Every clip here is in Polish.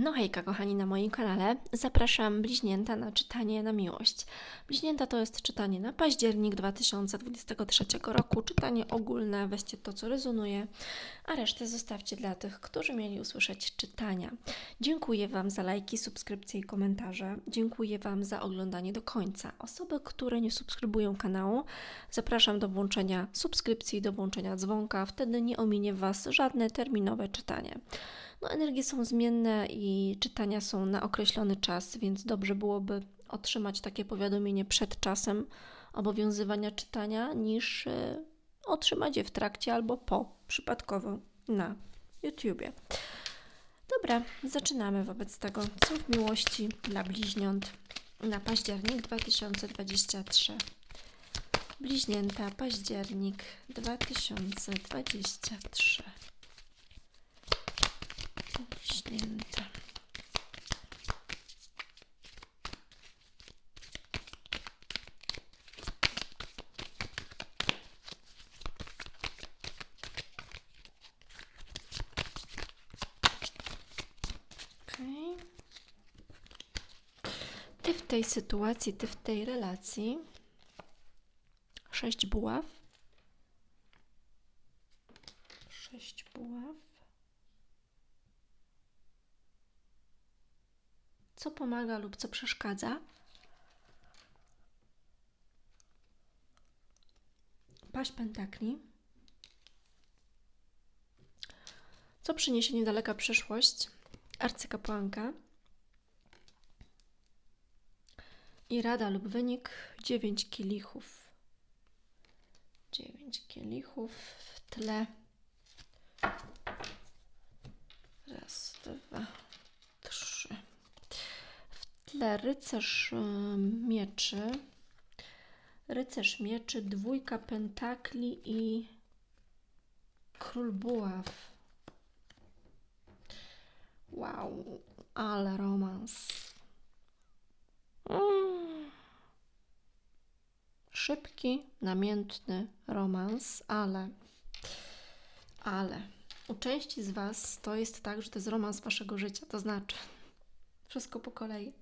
No hejka kochani na moim kanale. Zapraszam bliźnięta na czytanie na miłość. Bliźnięta to jest czytanie na październik 2023 roku. Czytanie ogólne, weźcie to co rezonuje, a resztę zostawcie dla tych, którzy mieli usłyszeć czytania. Dziękuję Wam za lajki, subskrypcje i komentarze. Dziękuję Wam za oglądanie do końca. Osoby, które nie subskrybują kanału, zapraszam do włączenia subskrypcji, do włączenia dzwonka. Wtedy nie ominie Was żadne terminowe czytanie. No, energie są zmienne i czytania są na określony czas, więc dobrze byłoby otrzymać takie powiadomienie przed czasem obowiązywania czytania, niż y, otrzymać je w trakcie albo po, przypadkowo na YouTubie. Dobra, zaczynamy wobec tego, co w miłości dla bliźniąt na październik 2023. Bliźnięta, październik 2023. Bliźnięta. Okej. Ty w tej sytuacji, ty w tej relacji. Sześć buław. Sześć buław. Co pomaga lub co przeszkadza? Paść pentakli. Co przyniesie niedaleka przyszłość? Arcykapłanka. I rada lub wynik 9 kielichów. 9 kielichów w tle. Raz, dwa, tle rycerz mieczy. Rycerz mieczy, dwójka pentakli i król buław. Wow, ale romans. Mm. Szybki, namiętny romans, ale, ale u części z Was to jest tak, że to jest romans Waszego życia, to znaczy wszystko po kolei.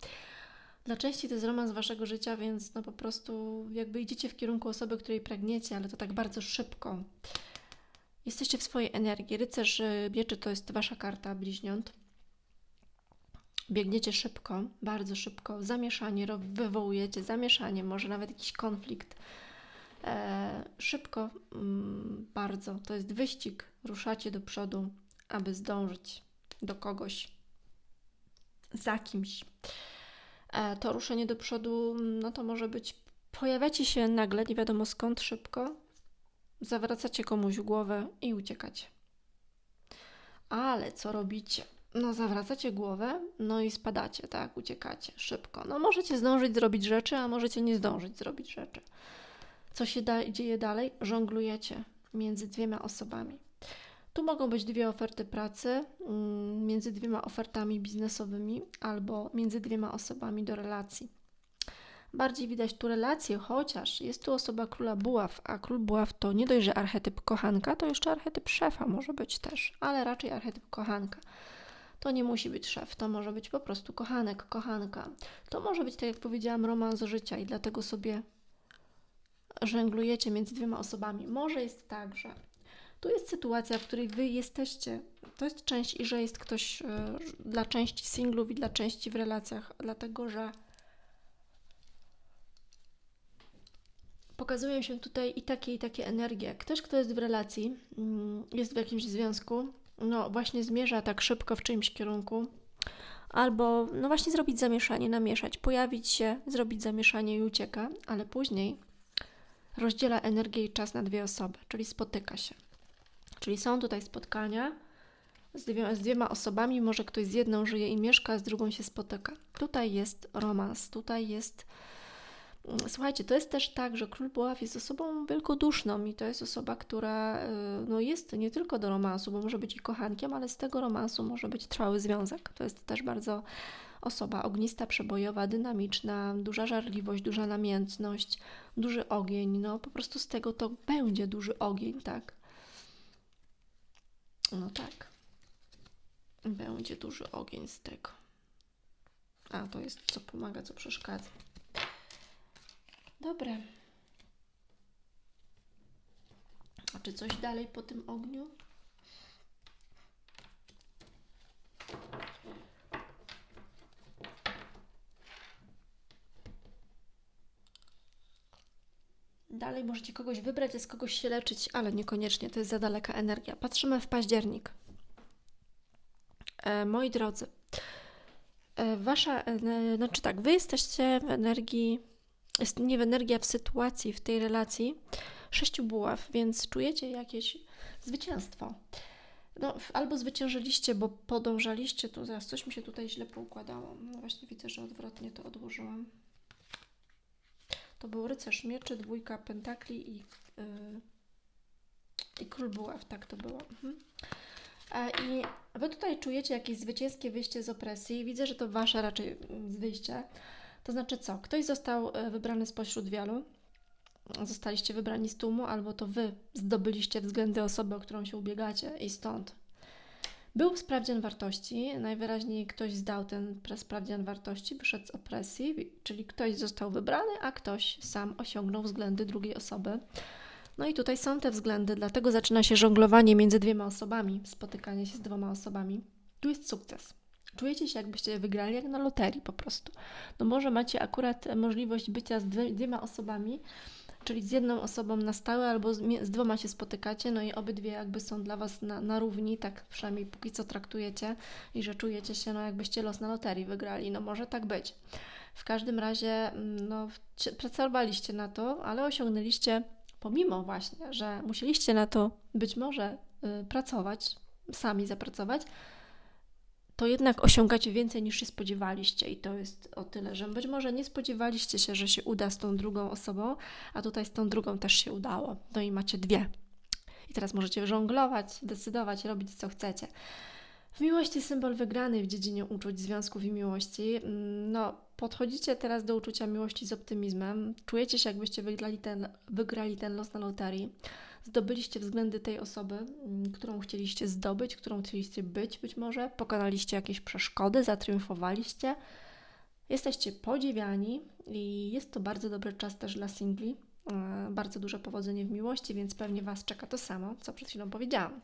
Dla części to jest romans Waszego życia, więc no po prostu jakby idziecie w kierunku osoby, której pragniecie, ale to tak bardzo szybko. Jesteście w swojej energii. Rycerz y, mieczy to jest Wasza karta bliźniąt biegniecie szybko, bardzo szybko, zamieszanie, wywołujecie zamieszanie, może nawet jakiś konflikt. E, szybko, mm, bardzo. To jest wyścig. Ruszacie do przodu, aby zdążyć do kogoś, za kimś. E, to ruszenie do przodu, no to może być, pojawiacie się nagle, nie wiadomo skąd, szybko, zawracacie komuś głowę i uciekacie. Ale co robicie? no zawracacie głowę, no i spadacie, tak, uciekacie szybko. No możecie zdążyć zrobić rzeczy, a możecie nie zdążyć zrobić rzeczy. Co się da, dzieje dalej? Żonglujecie między dwiema osobami. Tu mogą być dwie oferty pracy, mm, między dwiema ofertami biznesowymi albo między dwiema osobami do relacji. Bardziej widać tu relację, chociaż jest tu osoba króla buław, a król buław to nie dość, że archetyp kochanka, to jeszcze archetyp szefa może być też, ale raczej archetyp kochanka. To nie musi być szef, to może być po prostu kochanek, kochanka. To może być, tak jak powiedziałam, romans życia i dlatego sobie żonglujecie między dwiema osobami. Może jest tak, że tu jest sytuacja, w której wy jesteście, to jest część i że jest ktoś y, dla części singlów i dla części w relacjach, dlatego że pokazują się tutaj i takie, i takie energie. Ktoś, kto jest w relacji, y, jest w jakimś związku, no właśnie zmierza tak szybko w czyimś kierunku, albo no właśnie zrobić zamieszanie, namieszać, pojawić się, zrobić zamieszanie i ucieka, ale później rozdziela energię i czas na dwie osoby, czyli spotyka się. Czyli są tutaj spotkania z dwiema, z dwiema osobami, może ktoś z jedną żyje i mieszka, z drugą się spotyka. Tutaj jest romans, tutaj jest Słuchajcie, to jest też tak, że król buław jest osobą wielkoduszną i to jest osoba, która y, no, jest nie tylko do romansu, bo może być i kochankiem, ale z tego romansu może być trwały związek. To jest też bardzo osoba ognista, przebojowa, dynamiczna, duża żarliwość, duża namiętność, duży ogień. No po prostu z tego to będzie duży ogień, tak? No tak. Będzie duży ogień z tego. A, to jest co pomaga, co przeszkadza. Dobre. A czy coś dalej po tym ogniu? Dalej możecie kogoś wybrać, z kogoś się leczyć, ale niekoniecznie, to jest za daleka energia. Patrzymy w październik. E, moi drodzy, e, wasza, e, znaczy tak, wy jesteście w energii, jest nie w energii, a w sytuacji, w tej relacji sześciu buław, więc czujecie jakieś zwycięstwo. No, albo zwyciężyliście, bo podążaliście, tu zaraz coś mi się tutaj źle poukładało. No właśnie widzę, że odwrotnie to odłożyłam. To był rycerz mieczy, dwójka pentakli i, yy, i król buław, tak to było. Mhm. I Wy tutaj czujecie jakieś zwycięskie wyjście z opresji. Widzę, że to Wasze raczej wyjście. To znaczy co? Ktoś został e, wybrany spośród wielu, zostaliście wybrani z tłumu, albo to Wy zdobyliście względy osoby, o którą się ubiegacie i stąd. Był sprawdzian wartości, najwyraźniej ktoś zdał ten sprawdzian wartości, wyszedł z opresji, czyli ktoś został wybrany, a ktoś sam osiągnął względy drugiej osoby. No i tutaj są te względy, dlatego zaczyna się żonglowanie między dwiema osobami, spotykanie się z dwoma osobami. Tu jest sukces. Czujecie się, jakbyście wygrali jak na loterii po prostu. No może macie akurat możliwość bycia z dwiema osobami, czyli z jedną osobą na stałe albo z, z dwoma się spotykacie, no i obydwie jakby są dla Was na, na równi, tak przynajmniej póki co traktujecie i że czujecie się, no jakbyście los na loterii wygrali. No może tak być. W każdym razie, mm, no, pracowaliście na to, ale osiągnęliście pomimo właśnie, że musieliście na to być może y, pracować, sami zapracować, to jednak osiągacie więcej niż się spodziewaliście. I to jest o tyle, że być może nie spodziewaliście się, że się uda z tą drugą osobą, a tutaj z tą drugą też się udało. No i macie dwie. I teraz możecie żonglować, decydować, robić co chcecie. W miłości symbol wygrany w dziedzinie uczuć, związków i miłości. Mm, no, podchodzicie teraz do uczucia miłości z optymizmem. Czujecie się, jakbyście wygrali ten, wygrali ten los na loterii. Zdobyliście względy tej osoby, mm, którą chcieliście zdobyć, którą chcieliście być, być może. Pokonaliście jakieś przeszkody, zatriumfowaliście. Jesteście podziwiani i jest to bardzo dobry czas też dla singli. E, bardzo duże powodzenie w miłości, więc pewnie Was czeka to samo, co przed chwilą powiedziałam.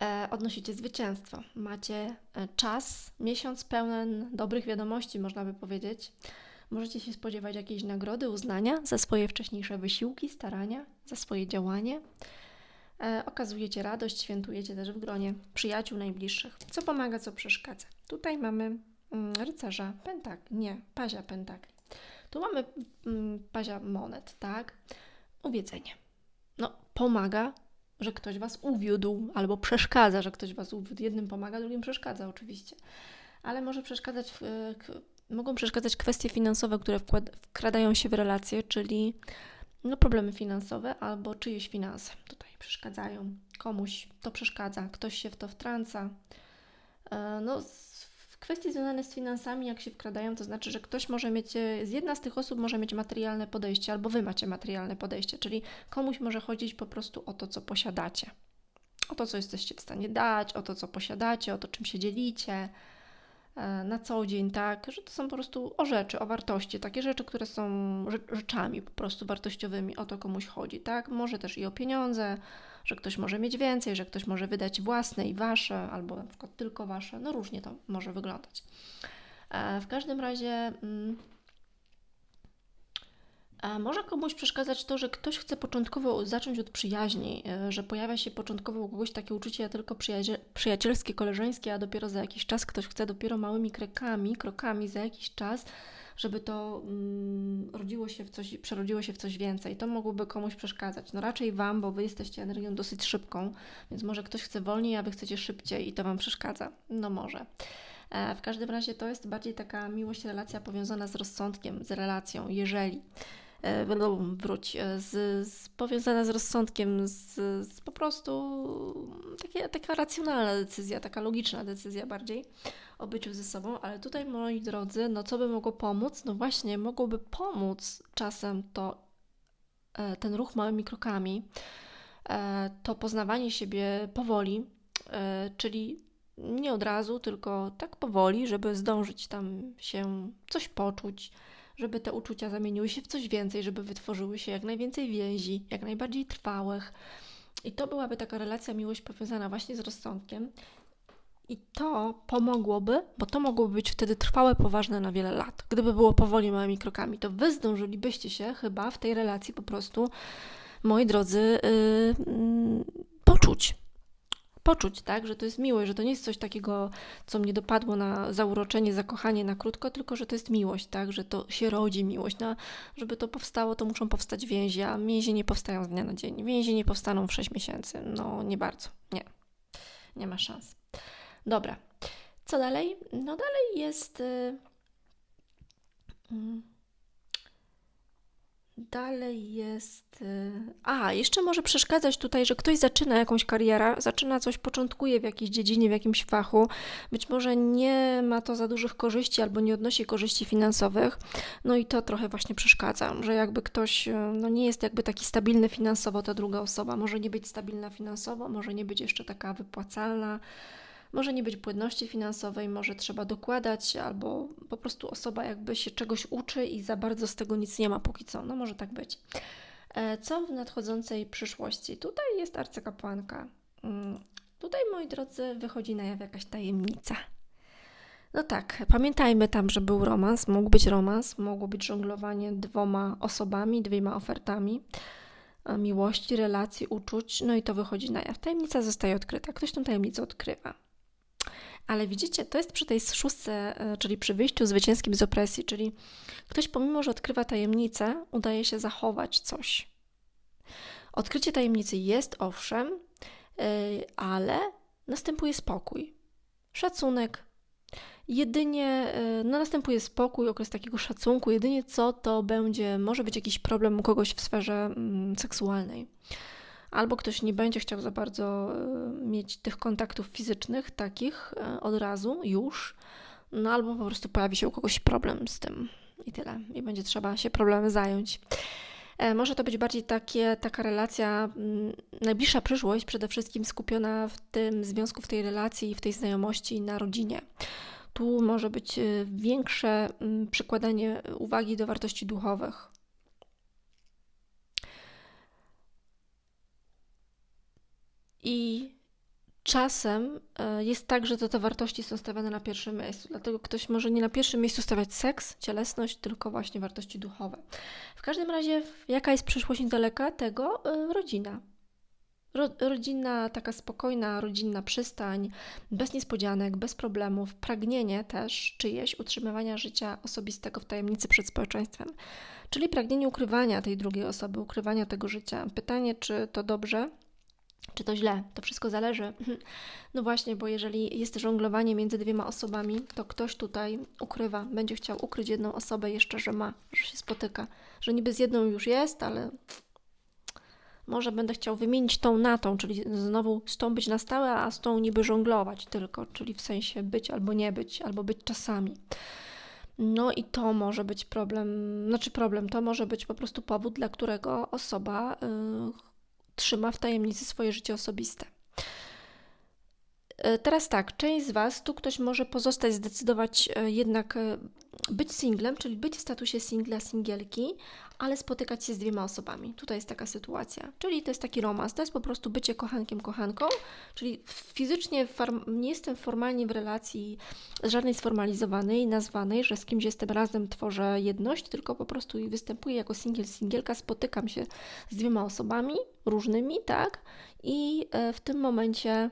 E, odnosicie zwycięstwo. Macie e, czas, miesiąc pełen dobrych wiadomości, można by powiedzieć. Możecie się spodziewać jakiejś nagrody, uznania za swoje wcześniejsze wysiłki, starania, za swoje działanie. E, okazujecie radość, świętujecie też w gronie przyjaciół najbliższych. Co pomaga, co przeszkadza. Tutaj mamy mm, rycerza pentak, nie, pazia pentakli. Tu mamy mm, pazia monet, tak? Uwiedzenie. No, pomaga że ktoś was uwiódł, albo przeszkadza, że ktoś was uwiódł. Jednym pomaga, drugim przeszkadza oczywiście. Ale może przeszkadzać, w, mogą przeszkadzać kwestie finansowe, które wkradają się w relacje, czyli no, problemy finansowe albo czyjeś finanse tutaj przeszkadzają. Komuś to przeszkadza, ktoś się w to wtrąca. E, no, Kwestie związane z finansami, jak się wkradają, to znaczy, że ktoś może mieć, e, z jedna z tych osób może mieć materialne podejście, albo wy macie materialne podejście, czyli komuś może chodzić po prostu o to, co posiadacie. O to, co jesteście w stanie dać, o to, co posiadacie, o to, czym się dzielicie na co dzień, tak, że to są po prostu o rzeczy, o wartości, takie rzeczy, które są rzeczami po prostu wartościowymi, o to komuś chodzi, tak, może też i o pieniądze, że ktoś może mieć więcej, że ktoś może wydać własne i wasze, albo na przykład tylko wasze. No różnie to może wyglądać. E, w każdym razie. Mm, może komuś przeszkadzać to, że ktoś chce początkowo zacząć od przyjaźni, e, że pojawia się początkowo u kogoś takie uczucie tylko przyjacielskie, koleżeńskie, a dopiero za jakiś czas ktoś chce dopiero małymi krokami, krokami za jakiś czas żeby to mm, rodziło się w coś, przerodziło się w coś więcej. To mogłoby komuś przeszkadzać. No raczej Wam, bo Wy jesteście energią dosyć szybką, więc może ktoś chce wolniej, a Wy chcecie szybciej i to Wam przeszkadza. No może. E, w każdym razie to jest bardziej taka miłość, relacja powiązana z rozsądkiem, z relacją, jeżeli wróć, e, z, z, powiązana z rozsądkiem, z, z po prostu takie, taka racjonalna decyzja, taka logiczna decyzja bardziej o byciu ze sobą, ale tutaj moi drodzy, no co by mogło pomóc? No właśnie, mogłoby pomóc czasem to e, ten ruch małymi krokami, to poznawanie siebie powoli, e, czyli nie od razu, tylko tak powoli, żeby zdążyć tam się coś poczuć, żeby te uczucia zamieniły się w coś więcej, żeby wytworzyły się jak najwięcej więzi, jak najbardziej trwałych. I to byłaby taka relacja miłość powiązana właśnie z rozsądkiem. I to pomogłoby, bo to mogłoby być wtedy trwałe, poważne na wiele lat. Gdyby było powoli, małymi krokami, to wy zdążylibyście się chyba w tej relacji po prostu, moi drodzy, yy, yy, poczuć. Poczuć, tak, że to jest miłość, że to nie jest coś takiego, co mnie dopadło na zauroczenie, zakochanie na krótko, tylko że to jest miłość, tak, że to się rodzi miłość. No, żeby to powstało, to muszą powstać więzi, a więzi nie powstają z dnia na dzień. Więzi nie powstaną w 6 miesięcy. No, nie bardzo. Nie. Nie ma szans. Dobra. Co dalej? No dalej jest. y, mm, Dalej jest. y, A, jeszcze może przeszkadzać tutaj, że ktoś zaczyna jakąś karierę, zaczyna coś, początkuje w jakiejś dziedzinie, w jakimś fachu. Być może nie ma to za dużych korzyści albo nie odnosi korzyści finansowych. No i to trochę właśnie przeszkadza, że jakby ktoś y, no nie jest jakby taki stabilny finansowo, ta druga osoba może nie być stabilna finansowo, może nie być jeszcze taka wypłacalna. Może nie być płynności finansowej, może trzeba dokładać, albo po prostu osoba jakby się czegoś uczy i za bardzo z tego nic nie ma póki co. No może tak być. E, Co w nadchodzącej przyszłości? Tutaj jest arcykapłanka. Mm, Tutaj, moi drodzy, wychodzi na jaw jakaś tajemnica. No tak, pamiętajmy tam, że był romans, mógł być romans, mogło być żonglowanie dwoma osobami, dwiema ofertami miłości, relacji, uczuć, no i to wychodzi na jaw. Tajemnica zostaje odkryta, ktoś tą tajemnicę odkrywa. Ale widzicie, to jest przy tej szóstce, e, czyli przy wyjściu zwycięskim z opresji, czyli ktoś pomimo, że odkrywa tajemnicę, udaje się zachować coś. Odkrycie tajemnicy jest owszem, yy, ale następuje spokój, szacunek. Jedynie yy, no, następuje spokój, okres takiego szacunku. Jedynie co to będzie, może być jakiś problem u kogoś w sferze mm, seksualnej albo ktoś nie będzie chciał za bardzo e, mieć tych kontaktów fizycznych, takich e, od razu, już, no albo po prostu pojawi się u kogoś problem z tym i tyle. I będzie trzeba się problemem zająć. E, Może to być bardziej takie, taka relacja, mm, najbliższa przyszłość, przede wszystkim skupiona w tym związku, w tej relacji, w tej znajomości na rodzinie. Tu może być większe mm, przykładanie uwagi do wartości duchowych. I czasem e, jest tak, że to te wartości są stawiane na pierwszym miejscu. Dlatego ktoś może nie na pierwszym miejscu stawiać seks, cielesność, tylko właśnie wartości duchowe. W każdym razie, jaka jest przyszłość niedaleka tego? E, Rodzina. Ro, rodzinna, taka spokojna, rodzinna przystań, bez niespodzianek, bez problemów, pragnienie też czyjeś utrzymywania życia osobistego w tajemnicy przed społeczeństwem, czyli pragnienie ukrywania tej drugiej osoby, ukrywania tego życia. Pytanie, czy to dobrze, czy to źle? To wszystko zależy. No właśnie, bo jeżeli jest żonglowanie między dwiema osobami, to ktoś tutaj ukrywa, będzie chciał ukryć jedną osobę jeszcze, że ma, że się spotyka, że niby z jedną już jest, ale może będę chciał wymienić tą na tą, czyli znowu z tą być na stałe, a z tą niby żonglować tylko, czyli w sensie być albo nie być, albo być czasami. No i to może być problem, znaczy problem, to może być po prostu powód, dla którego osoba yy, trzyma w tajemnicy swoje życie osobiste. E, Teraz tak, część z Was, tu ktoś może pozostać, zdecydować e, jednak e, być singlem, czyli być w statusie singla, singielki, ale spotykać się z dwiema osobami. Tutaj jest taka sytuacja. Czyli to jest taki romans, to jest po prostu bycie kochankiem, kochanką, czyli fizycznie nie jestem formalnie w relacji żadnej sformalizowanej, nazwanej, że z kimś jestem razem, tworzę jedność, tylko po prostu występuję jako singiel, singielka, spotykam się z dwiema osobami różnymi, tak? I w tym momencie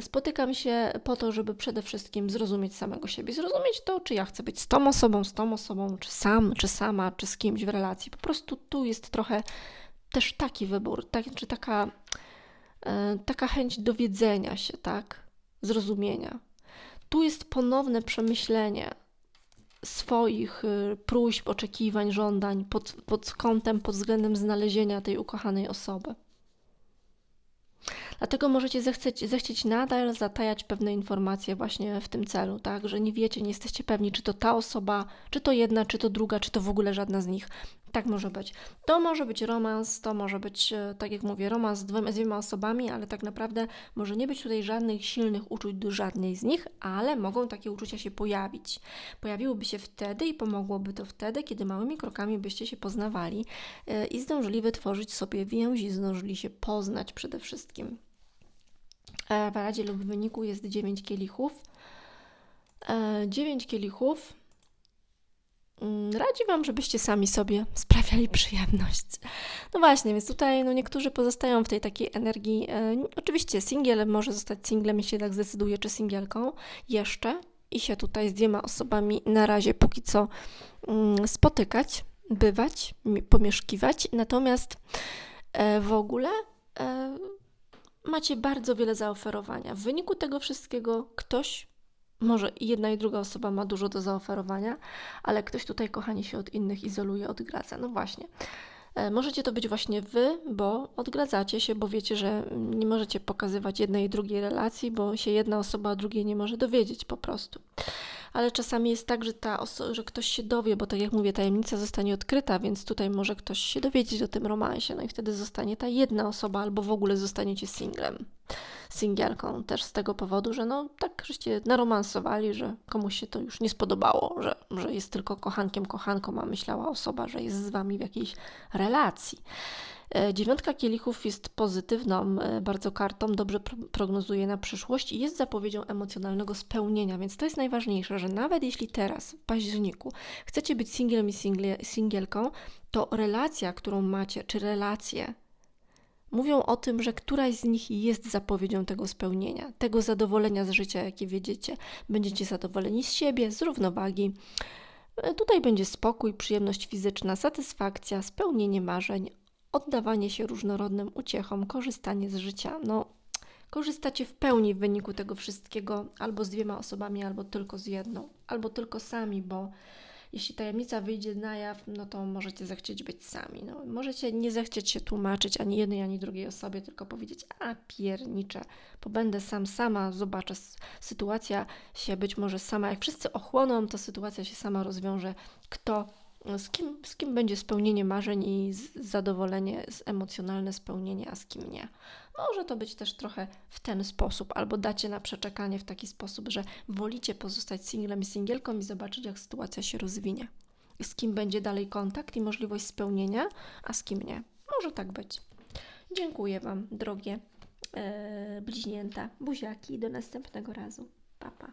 spotykam się po to, żeby przede wszystkim zrozumieć samego siebie. Zrozumieć to, czy ja chcę być z tą osobą, z tą osobą, czy sam, czy sama, czy z kimś w relacji. Po prostu tu jest trochę też taki wybór, tak, czy taka, e, taka chęć dowiedzenia się, tak? Zrozumienia. Tu jest ponowne przemyślenie swoich y, próśb, oczekiwań, żądań pod, pod kątem, pod względem znalezienia tej ukochanej osoby. Dlatego możecie zechceć, zechcieć nadal zatajać pewne informacje właśnie w tym celu, tak? Że nie wiecie, nie jesteście pewni, czy to ta osoba, czy to jedna, czy to druga, czy to w ogóle żadna z nich. Tak może być. To może być romans, to może być, e, tak jak mówię, romans z dwiema, z dwiema osobami, ale tak naprawdę może nie być tutaj żadnych silnych uczuć do żadnej z nich, ale mogą takie uczucia się pojawić. Pojawiłyby się wtedy i pomogłoby to wtedy, kiedy małymi krokami byście się poznawali e, i zdążyli wytworzyć sobie więzi, zdążyli się poznać przede wszystkim. E, W radzie lub wyniku jest 9 kielichów. 9 kielichów Radzi Wam, żebyście sami sobie sprawiali przyjemność. No właśnie, więc tutaj no niektórzy pozostają w tej takiej energii. E, oczywiście singiel może zostać singlem, jeśli tak zdecyduje, czy singielką jeszcze i się tutaj z dwiema osobami na razie póki co mm, spotykać, bywać, mi- pomieszkiwać. Natomiast e, w ogóle e, macie bardzo wiele zaoferowania. W wyniku tego wszystkiego ktoś może i jedna i druga osoba ma dużo do zaoferowania, ale ktoś tutaj, kochani, się od innych izoluje, odgradza. No właśnie. E, Możecie to być właśnie wy, bo odgradzacie się, bo wiecie, że nie możecie pokazywać jednej i drugiej relacji, bo się jedna osoba drugiej nie może dowiedzieć po prostu. Ale czasami jest tak, że, ta że ktoś się dowie, bo tak jak mówię, tajemnica zostanie odkryta, więc tutaj może ktoś się dowiedzieć o tym romansie, no i wtedy zostanie ta jedna osoba, albo w ogóle zostaniecie singlem singielką też z tego powodu, że no tak żeście naromansowali, że komuś się to już nie spodobało, że, że jest tylko kochankiem, kochanką, a myślała osoba, że jest z wami w jakiejś relacji. E, Dziewiątka kielichów jest pozytywną e, bardzo kartą, dobrze pro- prognozuje na przyszłość i jest zapowiedzią emocjonalnego spełnienia, więc to jest najważniejsze, że nawet jeśli teraz, w październiku, chcecie być singlem i single, singielką, to relacja, którą macie, czy relacje, mówią o tym, że któraś z nich jest zapowiedzią tego spełnienia, tego zadowolenia z życia, jakie wiedziecie. Będziecie zadowoleni z siebie, z równowagi. E, Tutaj będzie spokój, przyjemność fizyczna, satysfakcja, spełnienie marzeń, oddawanie się różnorodnym uciechom, korzystanie z życia. No, korzystacie w pełni w wyniku tego wszystkiego, albo z dwiema osobami, albo tylko z jedną, albo tylko sami, bo jeśli tajemnica wyjdzie na jaw, no to możecie zechcieć być sami. No, możecie nie zechcieć się tłumaczyć ani jednej, ani drugiej osobie, tylko powiedzieć, a piernicze, pobędę sam, sama, zobaczę, sytuacja się być może sama, jak wszyscy ochłoną, to sytuacja się sama rozwiąże, kto, z kim, z kim będzie spełnienie marzeń i zadowolenie, emocjonalne spełnienie, a z kim nie. Może to być też trochę w ten sposób, albo dacie na przeczekanie w taki sposób, że wolicie pozostać singlem i singielką i zobaczyć, jak sytuacja się rozwinie. Z kim będzie dalej kontakt i możliwość spełnienia, a z kim nie. Może tak być. Dziękuję Wam, drogie e, bliźnięta, buziaki. Do następnego razu. Pa, pa.